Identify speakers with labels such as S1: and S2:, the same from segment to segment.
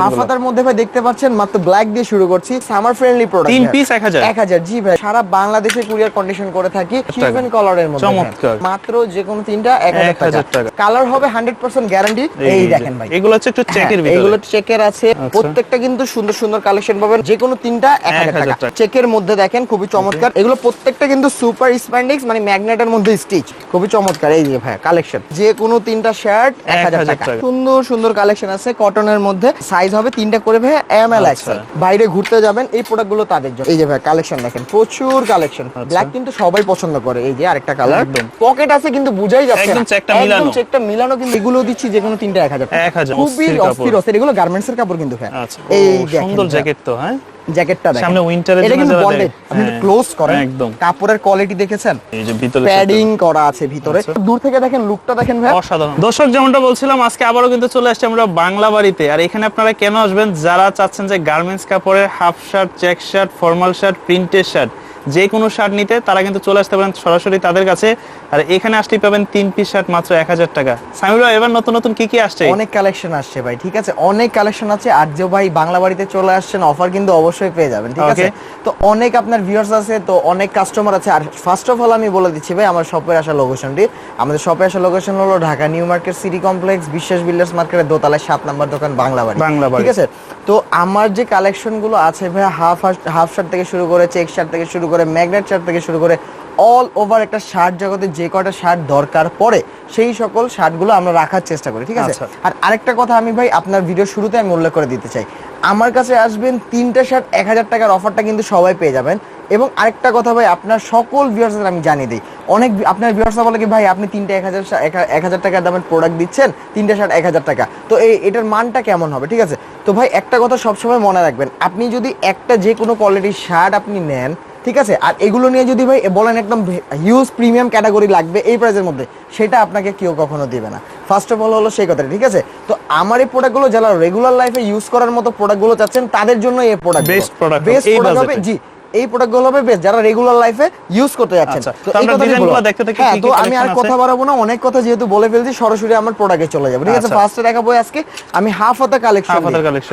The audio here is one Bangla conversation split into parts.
S1: হাফাতার মধ্যে ভাই দেখতে পাচ্ছেন মাত্র ব্ল্যাক দিয়ে শুরু করছি। সামার ফ্রেন্ডলি প্রোডাক্ট
S2: তিন piece 1000
S1: এক হাজার জি ভাই। সারা বাংলাদেশে কুরিয়ার কন্ডিশন করে থাকি। চিকেন কালারের মধ্যে
S2: চমৎকার।
S1: মাত্র যে কোনো তিনটা
S2: 1000
S1: টাকা। কালার হবে হান্ড্রেড পার্সেন্ট গ্যারান্টি এই দেখেন ভাই।
S2: এগুলো হচ্ছে একটু চেকের
S1: হ্যাঁ,
S2: ভিতরে।
S1: এগুলো চেকের আছে। প্রত্যেকটা কিন্তু সুন্দর সুন্দর কালেকশন পাবেন। যে কোনো তিনটা এক হাজার
S2: 1000
S1: টাকা। চেকের মধ্যে দেখেন খুবই চমৎকার। এগুলো প্রত্যেকটা কিন্তু সুপার স্প্যান্ডিক্স মানে ম্যাগনেটের মধ্যে স্টিচ খুবই চমৎকার। এই যে ভাই কালেকশন যে কোনো তিনটা শার্ট এক হাজার
S2: 1000
S1: টাকা।
S2: টাকা।
S1: সুন্দর সুন্দর কালেকশন আছে কটনের মধ্যে। সাইজ হবে তিনটা করে ভাই এম এল এক্সেল বাইরে ঘুরতে যাবেন এই প্রোডাক্টগুলো তাদের জন্য। এই যে ভাই কালেকশন দেখেন প্রচুর কালেকশন ব্ল্যাক কিন্তু সবাই পছন্দ করে এই যে আরেকটা কালার
S2: একদম।
S1: পকেট আছে কিন্তু বুঝাই যাচ্ছে
S2: একদম। চেকটা মিলানো।
S1: চেকটা মিলানো কিন্তু এগুলো দিচ্ছি যে কোনো তিনটা এক হাজার টাকা।
S2: 1000
S1: খুবই
S2: অস্থির
S1: অস্থির এগুলো গার্মেন্টস এর কাপড় কিন্তু ভাই।
S2: আচ্ছা
S1: এই
S2: সুন্দর জ্যাকেট তো হ্যাঁ?
S1: জ্যাকেটটা দেখেন।
S2: সামনে winter-এর জন্য
S1: কিন্তু বন্ডেড আপনি
S2: হ্যাঁ,
S1: ক্লোজ করেন
S2: একদম।
S1: কাপড়ের কোয়ালিটি দেখেছেন?
S2: এই যে ভিতরে
S1: প্যাডিং করা আছে ভিতরে। দূর থেকে দেখেন লুকটা দেখেন ভাই
S2: অসাধারণ। দর্শক যেমনটা বলছিলাম আজকে আবারও কিন্তু চলে আসছে আমরা বাংলা বাড়িতে। আর এখানে আপনারা কেন আসবেন? যারা চাচ্ছেন যে গার্মেন্টস কাপড়ের half shirt check shirt formal shirt প্রিন্টের শার্ট যে কোনো শার্ট নিতে তারা কিন্তু চলে আসতে পারেন সরাসরি তাদের কাছে। আর এখানে আসলেই পাবেন তিন পিস শার্ট মাত্র এক হাজার টাকা। সামির ভাই এবার নতুন নতুন কি কি আসছে?
S1: অনেক কালেকশন আসছে ভাই ঠিক আছে? অনেক কালেকশন আছে। আর যে ভাই বাংলা বাড়িতে চলে আসছেন অফার কিন্তু অবশ্যই পেয়ে যাবেন ঠিক আছে? তো অনেক আপনার ভিউয়ার্স আছে তো অনেক কাস্টমার আছে। আর ফার্স্ট অফ অল আমি বলে দিচ্ছি ভাই আমার শপের আসা লোকেশনটি আমাদের শপে আসা লোকেশন হলো Dhaka new market city complex Biswas builders মার্কেটের দোতলায় সাত নাম্বার দোকান বাংলা বাড়ি।
S2: বাংলা বাড়ি।
S1: ঠিক আছে? তো আমার যে কালেকশনগুলো আছে ভাই হাফ হাফ শার্ট থেকে শুরু করে চেক শার্ট থেকে শুরু করে ম্যাগনেট শার্ট থেকে শুরু করে অল ওভার একটা শার্ট জগতে যে কটা শার্ট দরকার পড়ে সেই সকল শার্টগুলো আমরা রাখার চেষ্টা করি ঠিক আছে?
S2: আচ্ছা।
S1: আর আরেকটা কথা আমি ভাই আপনার ভিডিও শুরুতে আমি উল্লেখ করে দিতে চাই। আমার কাছে আসবেন তিনটা শার্ট এক হাজার টাকার অফারটা কিন্তু সবাই পেয়ে যাবেন। এবং আরেকটা কথা ভাই আপনার সকল ভিউয়ার্সদের আমি জানিয়ে দিই। অনেক আপনার ভিউয়ার্সরা বলে কি ভাই আপনি তিনটা এক হাজার এক- এক হাজার টাকার দামের প্রোডাক্ট দিচ্ছেন তিনটা শার্ট এক হাজার টাকা। তো এই এটার মানটা কেমন হবে ঠিক আছে? তো ভাই একটা কথা সবসময় মনে রাখবেন আপনি যদি একটা যে কোনো কোয়ালিটির শার্ট আপনি নেন ঠিক আছে? আর এগুলো নিয়ে যদি ভাই বলেন একদম হিউজ প্রিমিয়াম ক্যাটাগরি লাগবে এই প্রাইসের মধ্যে সেটা আপনাকে কেউ কখনো দিবে না। ফার্স্ট অফ অল হলো সেই কথাটা ঠিক আছে? তো আমার এই প্রোডাক্টগুলো যারা রেগুলার লাইফে ইউজ করার মতো প্রোডাক্টগুলো চাচ্ছেন তাদের জন্য এই product best
S2: product best
S1: product হবে জি এই প্রোডাক্টগুলো হবে বেস্ট যারা রেগুলার লাইফে ইউজ করতে যাচ্ছেন।
S2: আচ্ছা,
S1: তো এই
S2: আমরা ডিজাইনগুলো দেখতে দেখতে
S1: হ্যাঁ তো আমি আর কথা বাড়াবো না অনেক কথা যেহেতু বলে ফেলছি সরাসরি আমার প্রোডাক্টে চলে যাব। ঠিক আছে
S2: আচ্ছা।
S1: ফার্স্টে দেখাবো আজকে আমি হাফ হাতা কালেকশন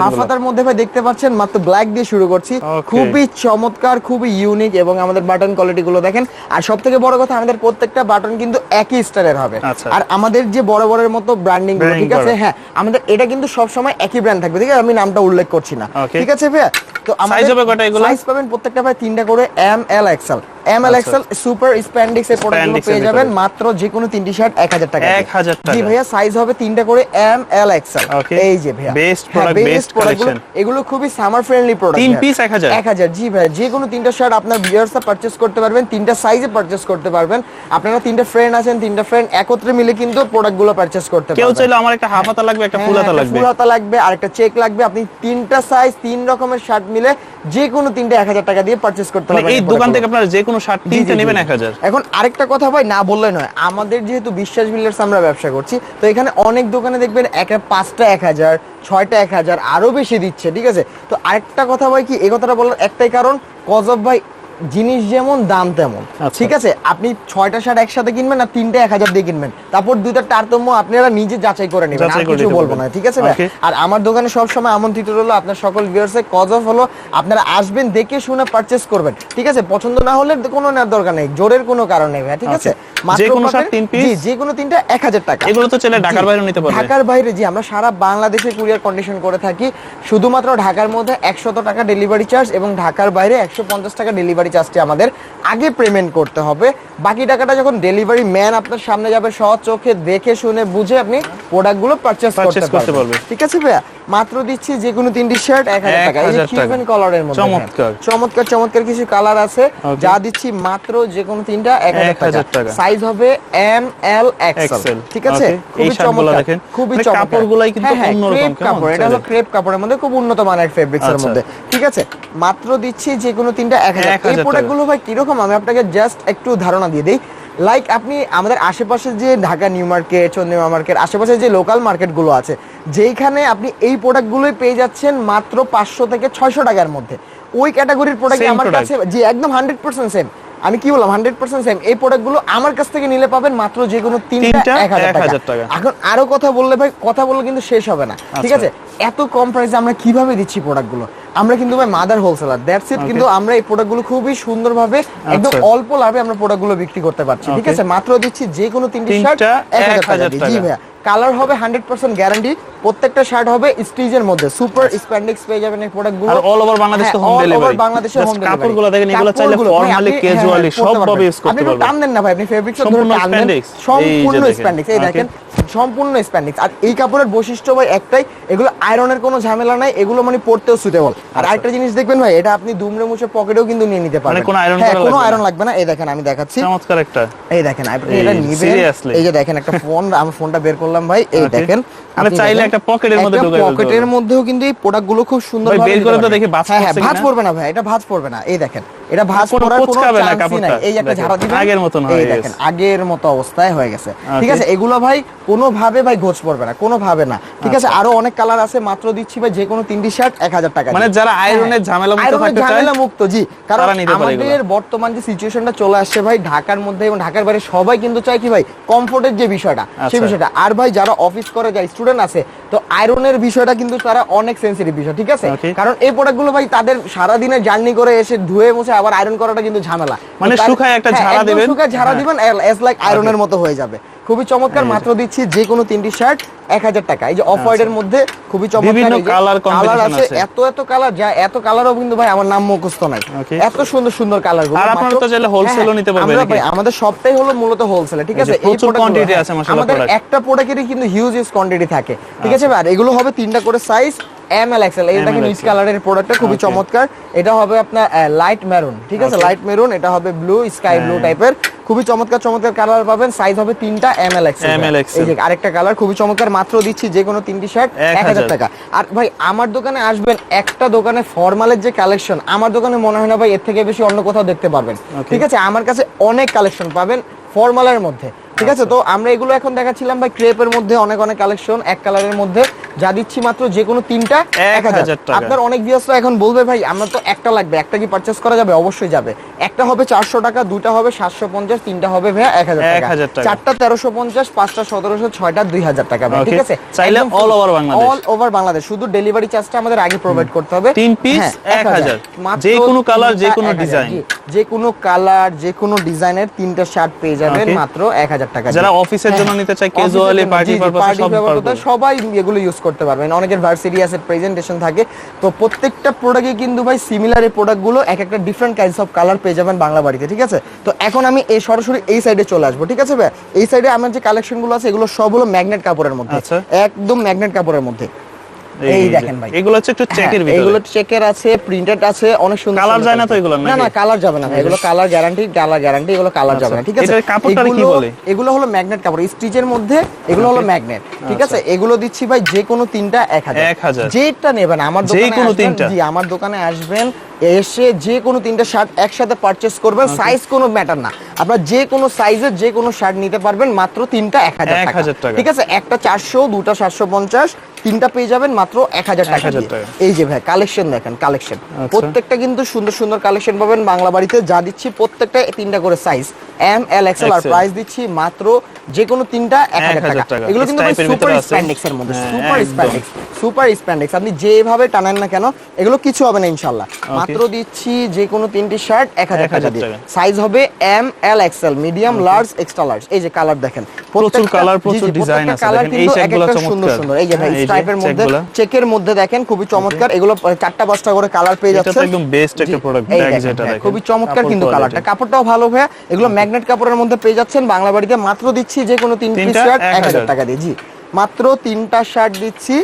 S2: হাফ হাতার
S1: মধ্যে ভাই দেখতে পাচ্ছেন মাত্র ব্ল্যাক দিয়ে শুরু করছি। খুবই চমৎকার খুবই ইউনিক এবং আমাদের বাটন কোয়ালিটি গুলো দেখেন। আর সব থেকে বড় কথা আমাদের প্রত্যেকটা বাটন কিন্তু একই স্টাইলের হবে।
S2: আচ্ছা।
S1: আর আমাদের যে বড় বড়ের মতো
S2: ব্র্যান্ডিংগুলো
S1: ঠিক আছে? হ্যাঁ আমাদের এটা কিন্তু সব সময় একই ব্র্যান্ড থাকবে ঠিক আছে? আমি নামটা উল্লেখ করছি না। ঠিক আছে ভাইয়া? তো আমাদের
S2: হবে কটা এগুলো?
S1: সাইজ পাবেন প্রত্যেকটা ভাই তিনটা করে M L XL M L XL super spandex এর প্রোডাক্টগুলো পেয়ে যাবেন মাত্র যে কোনো তিনটি শার্ট এক হাজার টাকা
S2: 1000 টাকা।
S1: জি ভাইয়া সাইজ হবে তিনটা করে এম এল এক্সেল এই যে ভাইয়া। হ্যাঁ, best product গুলো-
S2: collection।
S1: এগুলো খুবই সামার ফ্রেন্ডলি প্রোডাক্ট
S2: তিন piece 1000?
S1: এক হাজার। জি ভাই যে কোনো তিনটা শার্ট আপনার ভিউয়ার্সরা পারচেস করতে পারবেন তিনটা সাইজে পারচেস করতে পারবেন। আপনারা তিনটা ফ্রেন্ড আছেন তিনটা ফ্রেন্ড একত্রে মিলে কিন্তু প্রোডাক্টগুলো পারচেস করতে পারবেন।
S2: কেউ চাইলে আমার একটা হাফ হাতা লাগবে একটা ফুল
S1: হ্যাঁ,
S2: হাতা লাগবে।
S1: ফুল হাতা লাগবে আর একটা চেক লাগবে। আপনি তিনটা সাইজ তিন রকমের শার্ট মিলে যে কোনো তিনটা এক হাজার টাকা দিয়ে পারচেস করতে হবে
S2: এই দোকান থেকে আপনারা যে কোনো শার্ট তিনটে নেবেন
S1: জি।
S2: এক হাজার।
S1: এখন আরেকটা কথা ভাই না বললে নয়। আমাদের যেহেতু বিশ্বাস বিল্ডার্স আমরা ব্যবসা করছি তো এখানে অনেক দোকানে দেখবেন এক পাঁচটা এক হাজার ছয়টা এক হাজার আরও বেশি দিচ্ছে ঠিক আছে? তো আরেকটা কথা ভাই কি এই কথাটা বলার একটাই কারণ কজব ভাই জিনিস যেমন দাম তেমন।
S2: আচ্ছা।
S1: ঠিক আছে? আপনি ছয়টা শার্ট একসাথে কিনবেন আর তিনটা এক হাজার দিয়ে কিনবেন। তারপর দুইটা তারতম্য আপনারা নিজে যাচাই করে নেবেন। আর কিছু বলব না ঠিক আছে আর আমার দোকানে সব সময় আমন্ত্রিত রইল আপনার সকল ভিউয়ার্সে কজ অফ হলো আপনারা আসবেন দেখে শুনে পারচেস করবেন। ঠিক আছে? পছন্দ না হলে কোনো নেওয়ার দরকার নেই। জোরের কোনো কারণ নেই ঠিক আছে?
S2: Okay. যে কোনো
S1: পাবেন-
S2: শার্ট তিন piece?
S1: জি যে কোনো তিনটা এক হাজার টাকা।
S2: এগুলো তো চাইলে ঢাকার বাইরে নিতে পারবে।
S1: ঢাকার বাইরে জি আমরা সারা বাংলাদেশে কুরিয়ার কন্ডিশন করে থাকি। শুধুমাত্র ঢাকার মধ্যে একশত টাকা ডেলিভারি চার্জ এবং ঢাকার বাইরে একশো পঞ্চাশ টাকা ডেলিভারি চার্জটি আমাদের আগে পেমেন্ট করতে হবে বাকি টাকাটা যখন ডেলিভারি ম্যান আপনার সামনে যাবে সৎ চোখে দেখে শুনে বুঝে আপনি প্রোডাক্টগুলো পারচেস করতে পারবেন
S2: পারবে।
S1: ঠিক আছে ভাইয়া মাত্র দিচ্ছি যে কোনো তিনটি শার্ট এক হাজার টাকা এই যে
S2: 1000 টাকা।
S1: কিউবেন কালারের মধ্যে হ্যাঁ।
S2: চমৎকার।
S1: চমৎকার চমৎকার কিছু কালার আছে যা দিচ্ছি মাত্র যে কোনো তিনটা এক হাজার টাকা। সাইজ হবে এম এল এক্সেল ঠিক আছে.
S2: এই
S1: খুবই চমৎকার
S2: দেখেন।
S1: খুবই
S2: মানে
S1: চমৎকার
S2: কাপড়গুলাই কিন্তু
S1: হ্যাঁ, হ্যাঁ,
S2: অন্যরকম?
S1: কাপড় এটা হলো ক্রেপ কাপড়ের মধ্যে খুব উন্নত মানের ফেব্রিক্স এর
S2: আচ্ছা।
S1: মধ্যে ঠিক আছে মাত্র দিচ্ছি যে কোনো তিনটা এক হাজার
S2: 1000
S1: এই
S2: টাকা।
S1: ভাই কীরকম? আমি আপনাকে জাস্ট একটু ধারণা দিয়ে দিই। লাইক আপনি আমাদের আশেপাশে যে Dhaka new market Chandrima market আশেপাশে যে লোকাল মার্কেটগুলো আছে যেইখানে আপনি এই প্রোডাক্ট গুলোই পেয়ে যাচ্ছেন মাত্র পাঁচশো থেকে ছয়শো টাকার মধ্যে। ওই ক্যাটাগরির প্রোডাক্ট আমার কাছে জি একদম হান্ড্রেড পার্সেন্ট সেম আমি কি বললাম? হান্ড্রেড পার্সেন্ট সেম এই প্রোডাক্টগুলো আমার কাছ থেকে নিলে পাবেন মাত্র যে কোনো তিনটা এক হাজার টাকা।
S2: টাকা।
S1: এখন আরও কথা বললে ভাই কথা বললে কিন্তু শেষ হবে না। ঠিক
S2: আচ্ছা।
S1: আছে? এত কম প্রাইসে আমরা কীভাবে দিচ্ছি প্রোডাক্টগুলো আমরা কিন্তু ভাই মাদার হোলসেলার দ্যাটস ইট কিন্তু আমরা এই প্রোডাক্টগুলো খুবই সুন্দরভাবে একদম
S2: আচ্ছা।
S1: অল্প লাভে আমরা প্রোডাক্টগুলো বিক্রি করতে পারছি ঠিক আছে? মাত্র দিচ্ছি যে কোনো তিনটি শার্ট এক হাজার টাকা জি। ভাইয়া। কালার হবে হান্ড্রেড পার্সেন্ট গ্যারান্টি প্রত্যেকটা শার্ট হবে স্টিজের মধ্যে। সুপার স্প্যান্ডিক্স পেয়ে যাবেন এই প্রোডাক্টগুলো
S2: আর all over বাংলাদেশ তো home delivery।
S1: বাংলাদেশে
S2: Just
S1: হোম ডেলিভারি
S2: কাপড়গুলো দেখেন, এগুলো চাইলে formally, casually সবভাবে use করতে
S1: আপনি একটু
S2: পারবেন।
S1: টান দেন না ভাই আপনি ফেব্রিক্স
S2: সম্পূর্ণ। এই
S1: সম্পূর্ণ। স্প্যান্ডিক্স এই দেখেন সম্পূর্ণ স্প্যান্ডিক্স আর এই কাপড়ের বৈশিষ্ট্য ভাই একটাই এগুলো আয়রনের কোনো ঝামেলা নাই এগুলো মানে পড়তেও সুটেবল আর আরেকটা জিনিস দেখবেন ভাই এটা আপনি দুমড়ে মুছে পকেটেও কিন্তু নিয়ে নিতে পারবেন।
S2: আচ্ছা। কোনো iron
S1: হ্যাঁ
S2: করা
S1: কোনো
S2: লাগবে না।
S1: আয়রন লাগবে না। এই দেখেন আমি দেখাচ্ছি।
S2: চমৎকার একটা।
S1: এই দেখেন আপনি এটা নিবেন। এই যে দেখেন একটা ফোন আমি ফোনটা বের করলাম ভাই এই দেখেন
S2: মানে চাইলে একটা পকেটের মধ্যে ঢুকাই
S1: পকেটের মধ্যেও কিন্তু এই প্রোডাক্টগুলো খুব সুন্দর
S2: ভাবে বের করে তো দেখি ভাঁজ
S1: হ্যাঁ হ্যাঁ ভাঁজ পড়বে না ভাই এটা ভাঁজ পড়বে না এই দেখেন। এটা ভাঁজ পড়ার কোনো চান্সই নাই। এই একটা ঝাড়া দিবেন
S2: আগের মতন হয়ে
S1: দেখেন
S2: গেছে।
S1: আগের মতো অবস্থায় হয়ে গেছে। ঠিক আছে এগুলো ভাই কোনো ভাবে ভাই পড়বে না কোনো ভাবে না। ঠিক আছে আরও অনেক কালার আছে মাত্র দিচ্ছি ভাই যে কোনো তিনটি শার্ট এক হাজার টাকা
S2: মানে যারা আয়রনের ঝামেলা মুক্ত থাকতে চায়
S1: ঝামেলা মুক্ত জি। কারণ। আমাদের বর্তমান যে সিচুয়েশনটা চলে আসছে ভাই ঢাকার মধ্যে এবং ঢাকার বাইরে সবাই কিন্তু চায় কি ভাই কমফোর্টের যে বিষয়টা সেই
S2: আচ্ছা।
S1: বিষয়টা। আর ভাই যারা অফিস করে যায় স্টুডেন্ট আছে তো আয়রনের বিষয়টা কিন্তু তারা অনেক সেন্সিটিভ বিষয় ঠিক আছে? কারণ এই প্রোডাক্টগুলো ভাই তাদের সারা দিনের জার্নি করে এসে ধুয়ে মুছে আবার আয়রন করাটা কিন্তু ঝামেলা।
S2: মানে শুকায় একটা
S1: হ্যাঁ,
S2: ঝাড়া দিবেন।
S1: শুকায় ঝাড়া
S2: হ্যাঁ।
S1: দিবেন এস লাইক আয়রনের মতো হয়ে যাবে। খুবই চমৎকার মাত্র দিচ্ছি যে কোনো তিনটি শার্ট এক হাজার টাকা। এই যে অফ হোয়াইটের মধ্যে খুবই চমৎকার এই
S2: combination
S1: আছে। এত এত কালার যা এত কালারও কিন্তু ভাই আমার নাম মুখস্থ নাই। এত সুন্দর সুন্দর কালারগুলো
S2: আর আপনারা তো চাইলে wholesale ও
S1: হ্যাঁ,
S2: নিতে পারবেন
S1: ভাই, আমাদের সবটাই হলো মূলত হোলসেল ঠিক আছে?
S2: quantity
S1: হ্যাঁ,
S2: আছে
S1: আমাদের। একটা প্রোডাক্টেরই কিন্তু হিউজ হিউজ কোয়ান্টিটি থাকে ঠিক আছে? ভাই এগুলো হবে তিনটা করে সাইজ এম এল এক্সেল দেখেন
S2: ML,
S1: নিচ কালারের প্রোডাক্টটা খুবই চমৎকার। এটা হবে আপনার লাইট মেরুন ঠিক আছে? লাইট মেরুন এটা হবে ব্লু স্কাই ব্লু। টাইপের খুবই চমৎকার চমৎকার কালার পাবেন। সাইজ হবে তিনটা এম এল এক্সেল
S2: ML
S1: এই যে আরেকটা কালার খুবই চমৎকার। মাত্র দিচ্ছি যে কোনো তিনটি শার্ট
S2: এক
S1: হাজার। টাকা। আর ভাই আমার দোকানে আসবেন একটা দোকানে ফর্মালের যে কালেকশন আমার দোকানে মনে হয় না ভাই এর থেকে বেশি অন্য কোথাও দেখতে
S2: পাবেন
S1: ঠিক আছে? আমার কাছে অনেক কালেকশন পাবেন ফর্মালের মধ্যে। ঠিক আছে তো আমরা এগুলো এখন দেখাচ্ছিলাম ভাই ক্রেপের মধ্যে অনেক অনেক কালেকশন এক কালারের মধ্যে। যা দিচ্ছি মাত্র যে কোনো তিনটা
S2: এক
S1: এক হাজার।
S2: হাজার টাকা।
S1: আপনার অনেক ভিউয়ার্সরা এখন বলবে ভাই আমরা তো একটা লাগবে একটা কি পারচেস করা যাবে? অবশ্যই যাবে। একটা হবে চারশো টাকা দুটা হবে সাতশো পঞ্চাশ তিনটা হবে ভাইয়া এক হাজার টাকা।
S2: 1000 টাকা।
S1: চারটা তেরোশো পঞ্চাশ পাঁচটা সতেরোশো ছয়টা দুই হাজার টাকা ভাই ঠিক আছে?
S2: চাইলে all over Bangladesh.
S1: All over Bangladesh. শুধু ডেলিভারি চার্জটা আমাদের আগে প্রোভাইড করতে হবে।
S2: তিন piece,
S1: হ্যাঁ,
S2: 1000
S1: মাত্র
S2: যে কোনো কালার যে কোনো
S1: 1000
S2: design।
S1: জি, যে কোনো কালার যে কোনো ডিজাইনের তিনটা শার্ট পেয়ে যাবেন মাত্র এক হাজার টাকা
S2: যারা অফিসের জন্য নিতে চায় ক্যাজুয়ালি পার্টি পারপাসে।
S1: সবাই এগুলো ইউজ করতে পারবেন অনেকের ভার্সিটি আছে প্রেজেন্টেশন থাকে। তো প্রত্যেকটা প্রোডাক্টে কিন্তু ভাই সিমিলার এই প্রোডাক্টগুলো এক একটা ডিফারেন্ট কাইন্ডস অফ কালার পেয়ে যাবেন বাংলা বাড়িতে ঠিক আছে? তো এখন আমি এই সরাসরি এই সাইডে চলে আসব ঠিক আছে ভাই? এই সাইডে আমার যে কালেকশনগুলো আছে এগুলো সব হলো ম্যাগনেট কাপড়ের মধ্যে।
S2: আচ্ছা।
S1: একদম ম্যাগনেট কাপড়ের মধ্যে। এই দেখেন ভাই।
S2: এগুলো হচ্ছে একটু চেকের
S1: ভিতরে। এগুলো চেকের আছে প্রিন্টেড আছে অনেক সুন্দর কালার
S2: যায় না তো এগুলো
S1: না না কালার যাবে না এগুলো কালার গ্যারান্টি কালার গ্যারান্টি এগুলো কালার যাবে না ঠিক আছে?
S2: কাপড়টা কি বলে?
S1: এগুলো হলো ম্যাগনেট কাপড় স্টিচের মধ্যে এগুলো হলো ম্যাগনেট ঠিক আছে? এগুলো দিচ্ছি ভাই যে কোনো তিনটা এক হাজার।
S2: 1000
S1: যেটা নেবেন আমার
S2: যে
S1: দোকানে
S2: কোনো
S1: আসবেন,
S2: তিনটা?
S1: জি আমার দোকানে আসবেন এসে যে কোনো তিনটা শার্ট একসাথে পারচেস করবেন সাইজ কোনো ম্যাটার না। আপনার যে কোনো সাইজের যে কোনো শার্ট নিতে পারবেন মাত্র তিনটা এক হাজার
S2: টাকা।
S1: ঠিক আছে? একটা চারশো দুটা সাতশো পঞ্চাশ তিনটা পেয়ে যাবেন মাত্র এক হাজার টাকা
S2: 1000
S1: দিয়ে।
S2: টাকা।
S1: এই যে ভাই কালেকশন দেখেন কালেকশন
S2: আচ্ছা।
S1: প্রত্যেকটা কিন্তু সুন্দর সুন্দর কালেকশন পাবেন বাংলা বাড়িতে। যা দিচ্ছি প্রত্যেকটা তিনটা করে সাইজ এম এল এক্সেল আর প্রাইস দিচ্ছি মাত্র যে কোনো তিনটা এক হাজার টাকা। এগুলো কিন্তু সুপার স্প্যান্ডেক্স এর মধ্যে। সুপার স্প্যান্ডেক্স সুপার স্প্যান্ডেক্স আপনি যেভাবে টানেন না কেন এগুলো কিছু হবে না ইনশাল্লাহ মাত্র দিচ্ছি যে কোনো তিনটি শার্ট এক হাজার টাকা দিয়ে। সাইজ হবে M L XL medium large extra large এই যে কালার দেখেন জি, জি,
S2: প্রচুর
S1: প্রত্যেকটা
S2: আছে। এই
S1: কিন্তু এক একটা
S2: চমৎকার।
S1: সুন্দর। সুন্দর এই যে ভাই
S2: হ্যাঁ, যে
S1: স্ট্রাইপের মধ্যে চেকের মধ্যে দেখেন খুবই চমৎকার। এগুলো চারটা পাঁচটা করে কালার পেয়ে যাচ্ছে।
S2: একদম best একটা product, bag যেটা দেখেন।
S1: খুবই চমৎকার কিন্তু কালারটা কাপড়টাও ভালো ভাইয়া। এগুলো ম্যাগনেট কাপড়ের মধ্যে পেয়ে যাচ্ছেন বাংলা বাড়িতে মাত্র দিচ্ছি যে কোনো তিন পিস শার্ট এক
S2: 1000
S1: হাজার টাকা দিয়ে। জি মাত্র তিনটা শার্ট দিচ্ছি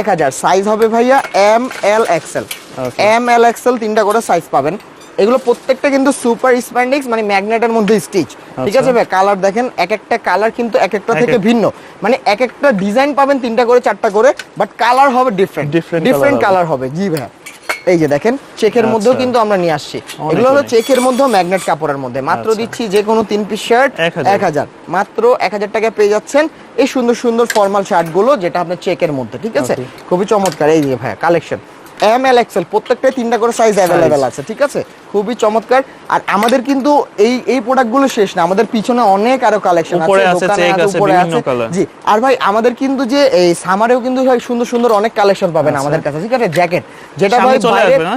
S1: এক হাজার। সাইজ হবে ভাইয়া M L XL. M L XL তিনটা করে সাইজ পাবেন। এগুলো প্রত্যেকটা কিন্তু সুপার স্প্যান্ডিক্স মানে ম্যাগনেটের মধ্যে স্টিচ ঠিক
S2: আচ্ছা।
S1: আছে ভাই? কালার দেখেন এক একটা কালার কিন্তু এক একটা থেকে ভিন্ন। মানে এক একটা ডিজাইন পাবেন তিনটা করে চারটা করে বাট কালার হবে ডিফারেন্ট ডিফারেন্ট কালার হবে। জি ভাই। এই যে দেখেন চেকের মধ্যেও
S2: আচ্ছা।
S1: কিন্তু আমরা নিয়ে আসছি। এগুলো হলো চেকের মধ্যেও ম্যাগনেট কাপড়ের মধ্যে। মাত্র
S2: আচ্ছা।
S1: দিচ্ছি যে কোনো তিন পিস শার্ট এক হাজার। মাত্র এক হাজার টাকা পেয়ে যাচ্ছেন এই সুন্দর সুন্দর ফর্মাল শার্টগুলো যেটা আপনার চেকের মধ্যে। ঠিক আছে? খুবই চমৎকার। এই যে ভাই কালেকশন এম এল এক্সেল প্রত্যেকটাই তিনটা করে সাইজ অ্যাভেলেবেল আছে ঠিক আছে? খুবই চমৎকার। আর আমাদের কিন্তু এই এই প্রোডাক্টগুলো শেষ না আমাদের পিছনে অনেক আরও কালেকশন আছে
S2: উপরে আছে।
S1: জি আর ভাই আমাদের কিন্তু যে এই সামারেও কিন্তু ভাই সুন্দর সুন্দর অনেক কালেকশন পাবেন আমাদের কাছে ঠিক আছে? জ্যাকেট যেটা ভাই
S2: চলে
S1: বাইরে
S2: আসবে না?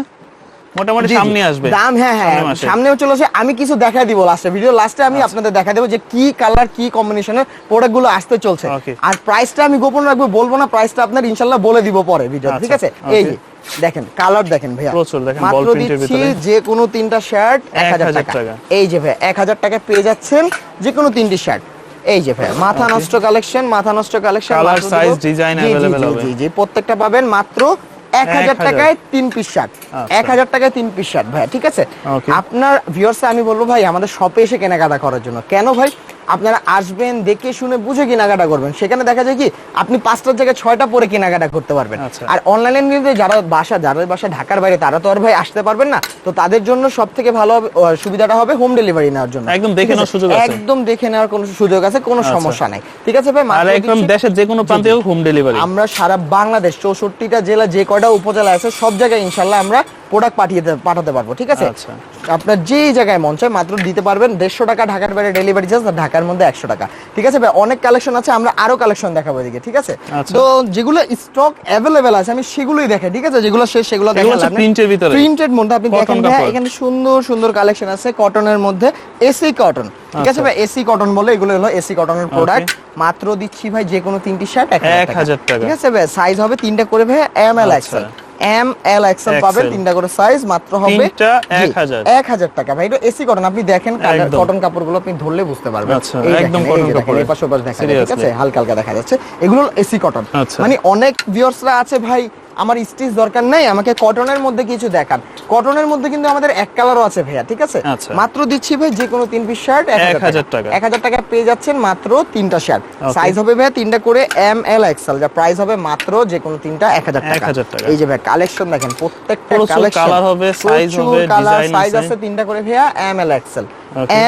S2: মোটামুটি। সামনে আসবে।
S1: দাম হ্যাঁ হ্যাঁ সামনেও চলে আসে। আমি কিছু দেখাই দিব লাস্টে ভিডিও লাস্টে
S2: আচ্ছা।
S1: আমি আপনাদের দেখা দেবো যে কি কালার কি কম্বিনেশনের প্রোডাক্টগুলো আসতে চলছে। আর প্রাইসটা আমি গোপন রাখব বলব না প্রাইসটা আপনার ইনশাল্লাহ বলে দিব পরে ভিডিও ঠিক
S2: আচ্ছা,
S1: আছে? এই দেখেন কালার দেখেন ভাইয়া।
S2: প্রচুর দেখেন, ভিতরে।
S1: যে কোনো তিনটা শার্ট এক হাজার
S2: 1000
S1: টাকা। এই যে ভাই এক হাজার টাকা পেয়ে যাচ্ছেন যে কোনো তিনটি শার্ট এই যে ভাই মাথা নষ্ট কালেকশন মাথা নষ্ট কালেকশন
S2: হবে।
S1: জি জি প্রত্যেকটা পাবেন মাত্র এক হাজার টাকায় তিন পিস শার্ট
S2: আচ্ছা।
S1: এক হাজার টাকায় তিন পিস শার্ট ভাই ঠিক আছে. আপনার ভিউর্সে আমি বলব ভাই আমাদের শপে এসে কেনাকাটা করার জন্য। কেন ভাই? আপনারা আসবেন দেখে শুনে বুঝে কেনাকাটা করবেন। সেখানে দেখা যায় কি আপনি পাঁচটার জায়গায় ছয়টা পরে কেনাকাটা করতে পারবেন।
S2: আচ্ছা।
S1: আর অনলাইনে নিতে যারা বাসা যারা বাসা ঢাকার বাইরে তারা তো আর ভাই আসতে পারবেন না। তো তাদের জন্য সব থেকে ভালো সুবিধাটা হবে হোম ডেলিভারি নেওয়ার জন্য।
S2: একদম দেখে নেওয়ার সুযোগ আছে।
S1: একদম দেখে নেওয়ার কোনো সুযোগ আছে কোনো
S2: আচ্ছা।
S1: সমস্যা নাই। ঠিক আছে ভাই
S2: আর একদম দেশের যে কোনো প্রান্তেও হোম ডেলিভারি
S1: আমরা সারা বাংলাদেশ চৌষট্টিটা জেলা যে কয়টা উপজেলা আছে সব জায়গায় ইনশাল্লাহ আমরা প্রোডাক্ট পাঠিয়ে পাঠাতে পারব ঠিক আছে?
S2: আচ্ছা।
S1: আপনার যেই জায়গায় মন চায় মাত্র দিতে পারবেন দেড়শো টাকা ঢাকার বাইরে ডেলিভারি চার্জ আর ঢাকার মধ্যে একশো টাকা। ঠিক আছে ভাই? অনেক কালেকশন আছে আমরা আরও কালেকশন দেখাবো এদিকে ঠিক আছে?
S2: আচ্ছা।
S1: তো যেগুলো স্টক অ্যাভেলেবেল আছে আমি সেগুলোই দেখাই ঠিক আছে? যেগুলো শেষ সেগুলো
S2: print এর ভিতরে।
S1: প্রিন্টেড মধ্যে আপনি দেখেন ভাই এখানে সুন্দর সুন্দর কালেকশন আছে কটনের মধ্যে এসি কটন ঠিক আছে
S2: আচ্ছা।
S1: ভাই? এসি কটন বলে এগুলো হলো এসি কটনের প্রোডাক্ট মাত্র দিচ্ছি ভাই যে কোনো তিনটি শার্ট এক
S2: 1000 টাকা।
S1: ঠিক আছে ভাই? সাইজ হবে তিনটা করে ভাই M L. XL M L XL পাবেন তিনটা করে সাইজ মাত্র হবে এক হাজার। টাকা। ভাই এটা এসি কটন আপনি দেখেন। কটন কাপড়গুলো আপনি ধরলে বুঝতে পারবেন।
S2: আচ্ছা, একদম
S1: দেখেন, পাশে দেখা যাচ্ছে ঠিক আছে? হালকা হালকা দেখা যাচ্ছে। এগুলো এসি কটন
S2: আচ্ছা।
S1: মানে অনেক ভিউয়ার্সরা আছে ভাই আমার স্টিচ দরকার নাই আমাকে কটনের মধ্যে কিছু দেখান। কটনের মধ্যে কিন্তু আমাদের এক কালারও আছে ভাইয়া ঠিক আছে?
S2: আচ্ছা।
S1: মাত্র দিচ্ছি ভাই যে কোনো তিন পিস শার্ট এক
S2: 1000
S1: হাজার
S2: টাকা।
S1: এক হাজার টাকা পেয়ে যাচ্ছেন মাত্র তিনটা শার্ট সাইজ হবে ভাই তিনটা করে এম এল এক্সেল যা প্রাইস হবে মাত্র যে কোনো তিনটা এক হাজার টাকা।
S2: 1000 টাকা।
S1: এই যে ভাই কালেকশন দেখেন প্রত্যেকটা কালেকশন
S2: colour হবে, size হবে,
S1: কালার সাইজ
S2: আছে।
S1: তিনটা করে ভাইয়া M L XL.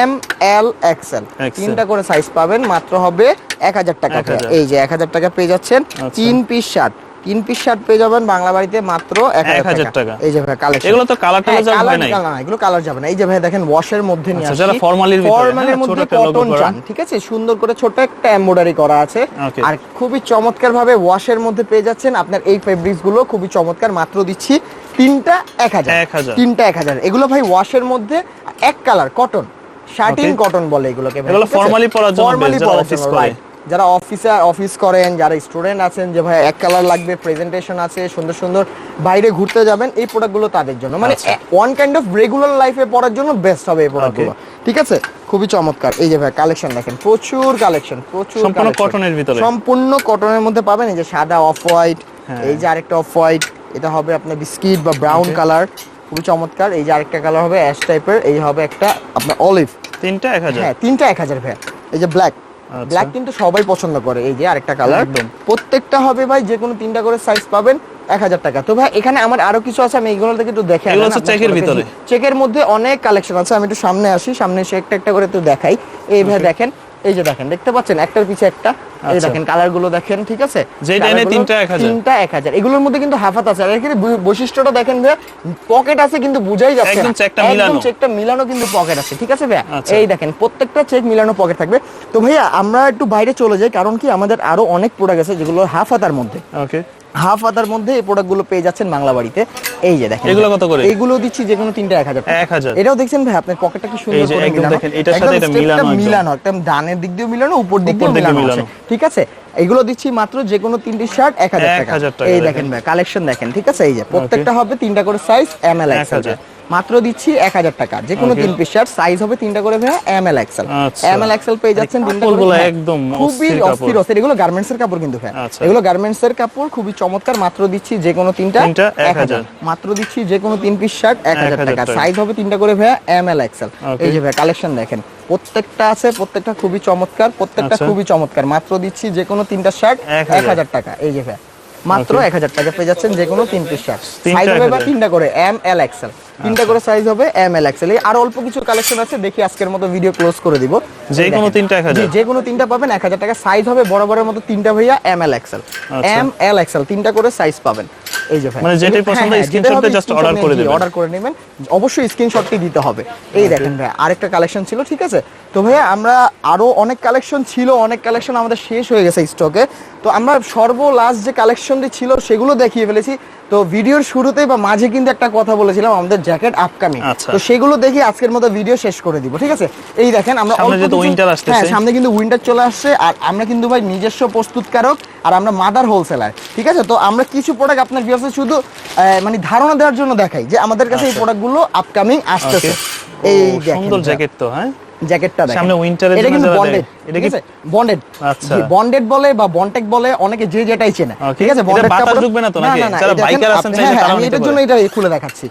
S1: M L XL তিনটা করে সাইজ পাবেন মাত্র হবে এক হাজার টাকা
S2: 1000
S1: এই যে এক হাজার টাকা পেয়ে যাচ্ছেন
S2: আচ্ছা।
S1: তিন পিস শার্ট তিন পিস শার্ট পেয়ে যাবেন বাংলা বাড়িতে মাত্র এক হাজার
S2: টাকা।
S1: এই যে ভাই কালেকশন
S2: এগুলো তো colour টালার যাওয়া হয়
S1: না এগুলো কালার যাবে না। এই যে ভাই দেখেন ওয়াশের মধ্যে নিয়ে
S2: আচ্ছা,
S1: আসছি।
S2: যারা formal ভিতরে,
S1: ফর্মালের
S2: হ্যাঁ,
S1: মধ্যে কটন। চান ঠিক আছে? সুন্দর করে ছোট একটা এমব্রয়ডারি করা আছে। আর খুবই চমৎকার ভাবে ওয়াশের মধ্যে পেয়ে যাচ্ছেন আপনার এই ফেব্রিক্সগুলো। খুবই চমৎকার মাত্র দিচ্ছি তিনটা এক হাজার। তিনটা এক হাজার। এগুলো ভাই ওয়াশের মধ্যে এক কালার কটন শার্টিং কটন বলে এগুলোকে ঠিক
S2: পরার জন্য যারা
S1: পরার জন্য. যারা অফিসে অফিস করেন যারা স্টুডেন্ট আছেন যে ভাই এক কালার লাগবে প্রেজেন্টেশন আছে সুন্দর সুন্দর বাইরে ঘুরতে যাবেন এই প্রোডাক্টগুলো তাদের জন্য। মানে। ওয়ান কাইন্ড অফ রেগুলার লাইফে পড়ার জন্য বেস্ট হবে এই প্রোডাক্টগুলো ঠিক আছে? খুবই চমৎকার। এই যে ভাই কালেকশন দেখেন প্রচুর কালেকশন প্রচুর
S2: সম্পূর্ণ কটনের ভিতরে।
S1: সম্পূর্ণ কটনের মধ্যে পাবেন এই যে সাদা অফ হোয়াইট
S2: হ্যাঁ।
S1: এই যে আরেকটা অফ হোয়াইট এটা হবে আপনার বিস্কিট বা ব্রাউন কালার খুবই চমৎকার। এই যে আরেকটা কালার হবে অ্যাশ টাইপের এই হবে একটা আপনার অলিভ
S2: তিনটা 1000
S1: হ্যাঁ তিনটা এক হাজার ভাই এই যে ব্ল্যাক। ব্ল্যাক কিন্তু সবাই পছন্দ করে এই যে আরেকটা কালার
S2: একদম।
S1: প্রত্যেকটা হবে ভাই যে কোনো তিনটা করে সাইজ পাবেন এক হাজার টাকা। তো ভাই এখানে আমার আরও কিছু আছে আমি এইগুলো থেকে একটু দেখে
S2: চেকের ভিতরে।
S1: চেকের মধ্যে অনেক কালেকশন আছে আমি একটু সামনে আসি সামনে এসে একটা একটা করে একটু দেখাই। এই ভাই দেখেন এই যে দেখেন দেখতে পাচ্ছেন একটার পিছে একটা। এই
S2: আচ্ছা।
S1: দেখেন কালারগুলো দেখেন ঠিক আছে?
S2: তিনটা
S1: এক হাজার। এগুলোর মধ্যে কিন্তু হাফাত আছে। আর এখানে বৈশিষ্ট্যটা দেখেন ভাই পকেট আছে কিন্তু বুঝাই যাচ্ছে
S2: একদম
S1: না।
S2: চেকটা মিলানো।
S1: চেকটা মিলানো কিন্তু পকেট আছে ঠিক আছে ভাইয়া?
S2: আচ্ছা।
S1: এই দেখেন প্রত্যেকটা চেক মিলানো পকেট থাকবে। তো ভাইয়া আমরা একটু বাইরে চলে যাই কারণ কি আমাদের আরও অনেক প্রোডাক্ট আছে যেগুলো হাফ হাতার মধ্যে।
S2: ওকে
S1: হাফ আদার মধ্যে এই প্রোডাক্টগুলো পেয়ে যাচ্ছেন বাংলা বাড়িতে। এই যে দেখেন
S2: এগুলো কত করে?
S1: এগুলো দিচ্ছি যে কোনো তিনটা এক হাজার
S2: 1000
S1: এটাও দেখছেন ভাই আপনার পকেটটা কি সুন্দর করে
S2: দেখেন, এটার সাথে এটা মিলানো একদম।
S1: মিলানো একদম ডানের দিক দিয়ে মিলানো উপর দিক দিয়ে মিলানো ঠিক আছে? এগুলো দিচ্ছি মাত্র যে কোনো তিনটি শার্ট এক হাজার
S2: 1000
S1: টাকা। এই
S2: দেখেন।
S1: ভাই কালেকশন দেখেন ঠিক আছে? এই যে প্রত্যেকটা হবে তিনটা করে সাইজ এম এল
S2: 1000
S1: মাত্র দিচ্ছি এক হাজার টাকা। যে কোনো তিন পিস শার্ট সাইজ হবে তিনটা করে ভাইয়া M L XL. M L XL পেয়ে যাচ্ছেন হ্যাঁ,
S2: একদম
S1: খুবই
S2: অস্থির
S1: অস্থির এগুলো গার্মেন্টস এর কাপড় কিন্তু ভাই
S2: আচ্ছা।
S1: এগুলো গার্মেন্টস এর কাপড় খুবই চমৎকার। মাত্র দিচ্ছি যে কোনো তিনটা এক হাজার। মাত্র দিচ্ছি যে কোনো তিন পিস শার্ট এক হাজার টাকা। সাইজ হবে তিনটা করে ভাইয়া এম এল এক্সেল এই যে ভাই কালেকশন দেখেন। প্রত্যেকটা আছে প্রত্যেকটা খুবই চমৎকার প্রত্যেকটা
S2: আচ্ছা।
S1: খুবই চমৎকার। মাত্র দিচ্ছি যে কোনো তিনটা শার্ট এক হাজার। টাকা। এই যে ভাই মাত্র এক হাজার টাকা পেয়ে যাচ্ছেন যে কোনো তিন পিস শার্ট সাইজ হবে বা তিনটা করে এম এল এক্সেল তিনটা করে সাইজ হবে এম এল এক্সেল আর অল্প কিছু কালেকশন আছে দেখি আজকের মতো ভিডিও ক্লোজ করে দিব।
S2: যে কোনো তিনটা 1000
S1: জি, যে কোনো তিনটা পাবেন এক হাজার টাকা। সাইজ হবে বড় বড়ের মতো তিনটা ভাইয়া M L XL. M L XL তিনটা করে সাইজ পাবেন। এই যে ভাই
S2: মানে যেটাই পছন্দ, screenshot দিয়ে just করে দিবেন।
S1: অর্ডার করে নেবেন। অবশ্যই স্ক্রিনশটটি দিতে হবে। এই দেখেন ভাই আরেকটা কালেকশন ছিল ঠিক আছে? তো ভাইয়া আমরা আরও অনেক কালেকশন ছিল অনেক কালেকশন আমাদের শেষ হয়ে গেছে স্টকে তো আমরা সর্ব লাস্ট যে কালেকশনটি ছিল সেগুলো দেখিয়ে ফেলেছি। তো ভিডিওর শুরুতে বা মাঝে কিন্তু একটা কথা বলেছিলাম আমাদের জ্যাকেট আপকামিং
S2: আচ্ছা।
S1: তো সেগুলো দেখি আজকের মতো ভিডিও শেষ করে দিব ঠিক আছে? এই দেখেন আমরা। হ্যাঁ সামনে কিন্তু উইন্টার চলে আসছে আর আমরা কিন্তু ভাই নিজস্ব প্রস্তুতকারক আর আমরা মাদার হোলসেলার ঠিক আছে? তো আমরা কিছু প্রোডাক্ট আপনার ভিউয়ার্সে শুধু মানে ধারণা দেওয়ার জন্য দেখাই যে আমাদের কাছে এই প্রোডাক্টগুলো আপকামিং আসতেছে। এই
S2: সুন্দর জ্যাকেট তো হ্যাঁ?
S1: জ্যাকেটটা দেখেন।
S2: সামনে এর
S1: এটা কিন্তু বন্ডেড
S2: এটা কি-
S1: বন্ডেড
S2: আচ্ছা।
S1: বন্ডেড বলে বা বন্টেক বলে অনেকে যে যেটাই চেনে ঠিক আছে? বন্ডেডটা
S2: বাতাস ঢুকবে না তো নাকি? যারা বাইকার আছেন চাইলে
S1: হ্যাঁ, হ্যাঁ, আমি এটার জন্য এটা খুলে দেখাচ্ছি।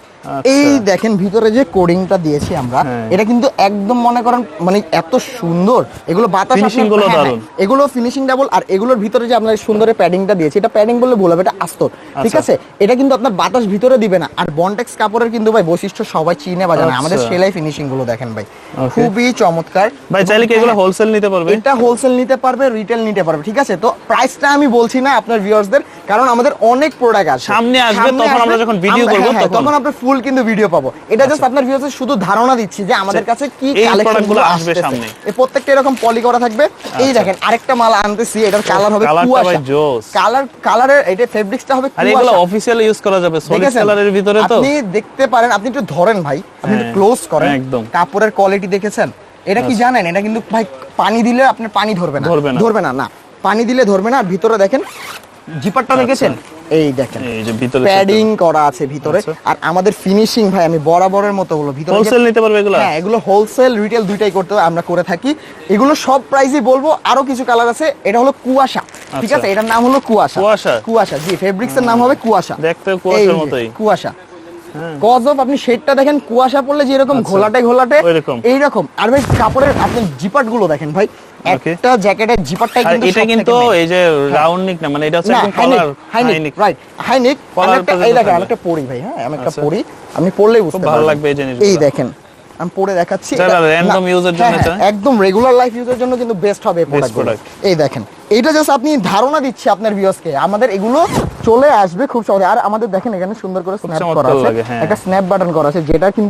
S1: এই দেখেন ভিতরে যে কোডিংটা দিয়েছি আমরা
S2: হ্যাঁ।
S1: এটা কিন্তু একদম মনে করেন মানে এত সুন্দর। এগুলো
S2: বাতাসগুলো
S1: হ্যাঁ, হ্যাঁ,
S2: দারুণ।
S1: এগুলো ফিনিশিং ডাবল আর এগুলোর ভিতরে যে আপনার সুন্দর প্যাডিংটা দিয়েছে এটা প্যাডিং বললে ভুল হবে এটা আস্তর। ঠিক
S2: আচ্ছা।
S1: আছে? এটা কিন্তু আপনার বাতাস ভিতরে দিবে না। আর বন্টেক্স কাপড়ের কিন্তু ভাই বৈশিষ্ট্য সবাই চিনে বা জানে। আমাদের
S2: আচ্ছা।
S1: সেলাই ফিনিশিংগুলো দেখেন ভাই। খুবই চমৎকার।
S2: ভাই চাইলে কি এগুলো হোলসেল নিতে পারবে?
S1: এটা হোলসেল নিতে পারবে রিটেল নিতে পারবে। ঠিক আছে? তো প্রাইসটা আমি বলছি না আপনার ভিউয়ার্সদের কারণ আমাদের অনেক প্রোডাক্ট আছে।
S2: সামনে আসবে, তখন আমরা যখন
S1: আমরা-
S2: করব,
S1: হ্যাঁ, হ্যাঁ,
S2: তখন।
S1: আমরা ফুল কিন্তু ভিডিও পাবো। এটা জাস্ট আপনার ভিউয়ার্সদের শুধু ধারণা দিচ্ছি যে আমাদের কাছে কি
S2: এই কালেকশনগুলো গুলো আসবে সামনে।
S1: এই প্রত্যেকটা এরকম পলি করা থাকবে। এই দেখেন আরেকটা মাল আনতেছি এটার কালার হবে কুয়াশা। কালার কালারের এটা ফেব্রিক্সটা হবে
S2: আর এগুলো
S1: কুয়াশা।
S2: অফিসিয়াল ইউজ করা যাবে সলিড কালারের ভিতরে তো।
S1: আপনি দেখতে পারেন আপনি একটু ধরেন ভাই আপনি একটু
S2: হ্যাঁ,
S1: ক্লোজ করেন।
S2: একদম।
S1: কাপড়ের কোয়ালিটি দেখেছেন? এটা কি জানেন? এটা কিন্তু ভাই পানি দিলে আপনার পানি ধরবে না।
S2: ধরবে না
S1: না। পানি দিলে ধরবে না আর ভিতরে দেখেন জিপারটা দেখেছেন এই দেখেন
S2: এই যে ভিতরে
S1: প্যাডিং করা আছে ভিতরে
S2: আচ্ছা।
S1: আর আমাদের ফিনিশিং ভাই আমি বরাবরের মতো বলো ভিতরে
S2: হোলসেল নিতে পারবে এগুলো
S1: হ্যাঁ এগুলো হোলসেল রিটেল দুইটাই করতে আমরা করে থাকি এগুলো সব প্রাইসই বলব আরও কিছু কালার আছে এটা হলো কুয়াশা ঠিক
S2: আচ্ছা।
S1: আছে এটার নাম হলো কুয়াশা
S2: কুয়াশা?
S1: কুয়াশা জি ফেব্রিক্স এর নাম হবে কুয়াশা
S2: দেখতে কুয়াশার মতোই।
S1: কুয়াশা
S2: হ্যাঁ।
S1: অফ আপনি শেডটা দেখেন কুয়াশা পড়লে যেরকম ঘোলাটে ঘোলাটে। এইরকম আর ভাই কাপড়ের আপনি জিপাটগুলো দেখেন ভাই. একটা জ্যাকেটের জিপারটাই কিন্তু
S2: এটা কিন্তু এই যে রাউন্ড নিক না মানে এটা হচ্ছে একদম
S1: collar
S2: collar
S1: high neck right high
S2: neck
S1: আমি একটা এই দেখেন আমি একটা পরি ভাই হ্যাঁ আমি একটা
S2: আচ্ছা।
S1: পরি। আমি পরলেই বুঝতে
S2: ভালো লাগবে এই জিনিসটা
S1: এই দেখেন আমি পরে দেখাচ্ছি। এটা-
S2: জন্য
S1: হ্যাঁ, হ্যাঁ। একদম রেগুলার লাইফ ইউজের জন্য কিন্তু বেস্ট হবে এই প্রোডাক্ট এই দেখেন এইটা জাস্ট আপনি ধারণা দিচ্ছি আপনার ভিউয়ার্সকে আমাদের এগুলো চলে আসবে খুব সহজে। আর আমাদের দেখেন এখানে সুন্দর করে স্ন্যাপ করা আছে।
S2: হ্যাঁ।
S1: একটা স্ন্যাপ বাটন করা আছে যেটা কিন্তু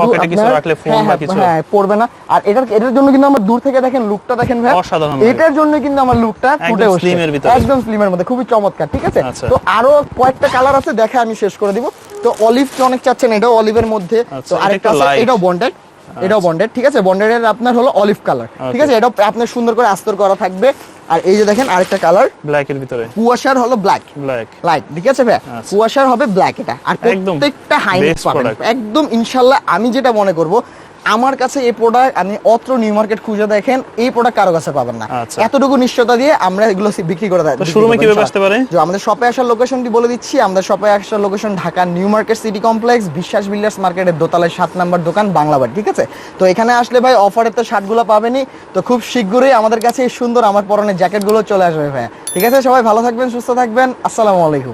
S1: হ্যাঁ, পড়বে না। আর এটার এটার জন্য কিন্তু আমরা দূর থেকে দেখেন লুকটা দেখেন ভাই
S2: অসাধারণ
S1: এটার জন্য কিন্তু আমার লুকটা ফুটে
S2: একদম
S1: উঠছে একদম স্লিমের মধ্যে খুবই চমৎকার ঠিক আছে?
S2: আচ্ছা।
S1: তো আরও কয়েকটা কালার আছে দেখে আমি শেষ করে দিব। তো অলিভ অনেক চাচ্ছেন এটাও অলিভের মধ্যে।
S2: আচ্ছা,
S1: তো আরেকটা আছে এটাও বন্ডেড এটাও বন্ডেড ঠিক আছে? বন্ডেডের আপনার হলো অলিভ কালার ঠিক আছে? এটা আপনার সুন্দর করে আস্তর করা থাকবে। আর এই যে দেখেন আরেকটা কালার
S2: ব্ল্যাক এর ভিতরে।
S1: কুয়াশার হলো ব্ল্যাক
S2: ব্ল্যাক
S1: লাইট ঠিক আছে ভাই
S2: আচ্ছা।
S1: কুয়াশার হবে ব্ল্যাক এটা। আর প্রত্যেকটা
S2: হাই
S1: একদম ইনশাল্লাহ আমি যেটা মনে করব আমার কাছে এই প্রোডাক্ট আপনি অত্র নিউ মার্কেট খুঁজে দেখেন এই প্রোডাক্ট কারও কাছে পাবেন না।
S2: আচ্ছা।
S1: এতটুকু নিশ্চয়তা দিয়ে আমরা এগুলো বিক্রি করে দেয়
S2: শোরুমে কীভাবে আসতে পারে?
S1: যে আমাদের শপে আসার লোকেশনটি বলে দিচ্ছি। আমাদের শপে আসার location Dhaka new market city complex Biswas builders মার্কেটের দোতলায় সাত নাম্বার দোকান বাংলাবাড়ি ঠিক আছে? তো এখানে আসলে ভাই অফারের তো শার্টগুলো পাবেনই। তো খুব শীঘ্রই আমাদের কাছে এই সুন্দর আমার পরনের জ্যাকেটগুলো চলে আসবে ভাই ঠিক আছে? সবাই ভালো থাকবেন সুস্থ থাকবেন। আসসালামু আলাইকুম।